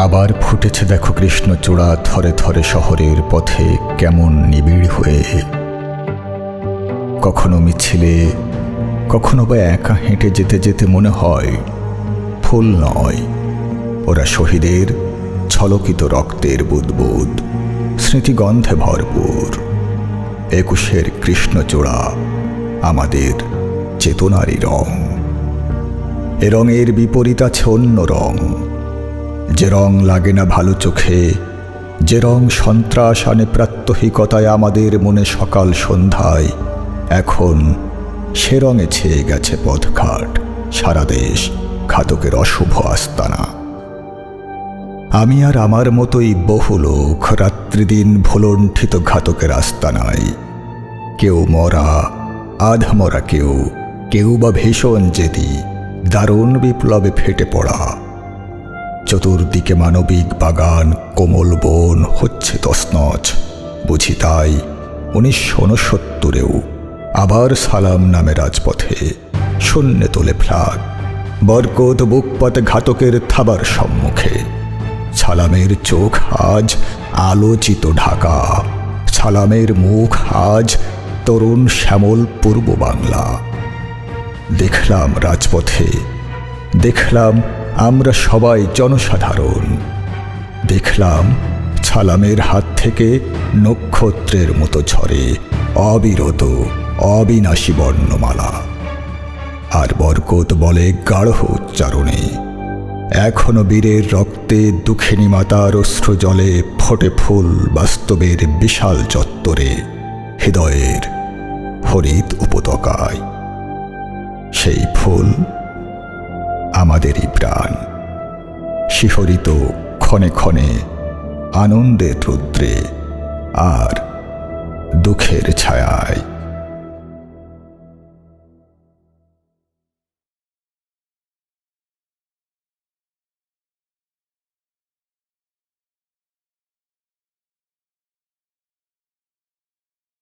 আবার ফুটেছে দেখো কৃষ্ণচূড়া থরে থরে শহরের পথে কেমন নিবিড় হয়ে। কখনো মিছিলে, কখনো বা একা হেঁটে যেতে যেতে মনে হয় ফুল নয়। ওরা শহীদের ছলকিত রক্তের বুদবুদ, স্মৃতিগন্ধে ভরপুর। একুশের কৃষ্ণচূড়া আমাদের চেতনারই রং। এ রঙের বিপরীত আছে অন্য রং। যে রং লাগে না ভালো চোখে, যে রং সন্ত্রাস আনে প্রাত্যহিকতায় আমাদের মনে সকাল সন্ধ্যায়, এখন সে রঙে ছেয়ে গেছে পথঘাট, সারা দেশ ঘাতকের অশুভ আস্তানা। আমি আর আমার মতোই বহু লোক রাত্রিদিন ভুলণ্ঠিত ঘাতকের আস্তানায়। কেউ মরা, আধ মরা কেউ কেউ বা ভীষণ জেদি, দারুণ বিপ্লবে ফেটে পড়া। চতুর্দিকে মানবিক বাগান, কোমল বন হচ্ছে তসনচ বুঝি তাই উনিশশো উনসত্তরেও আবার সালাম নামে রাজপথে শূন্যে তোলে ফ্লাগ। বরকত বুকপাতে ঘাতকের থাবার সম্মুখে। সালামের চোখ আজ আলোচিত ঢাকা। সালামের মুখ আজ তরুণ শ্যামল পূর্ব বাংলা। দেখলাম রাজপথে, দেখলাম আমরা সবাই জনসাধারণ। দেখলাম ছালামের হাত থেকে নক্ষত্রের মতো ঝরে অবিরত, অবিনাশী বর্ণমালা। আর বরকত বলে গাঢ় উচ্চারণে। এখনও বীরের রক্তে দুঃখিনী মাতার অশ্র জলে ফোটে ফুল বাস্তবের বিশাল চত্বরে, হৃদয়ের হরিত উপত্যকায়। সেই ফুল আমাদেরই প্রাণ। শিহরিত ক্ষণে ক্ষণে আনন্দের রুদ্রে আর দুঃখের ছায়ায়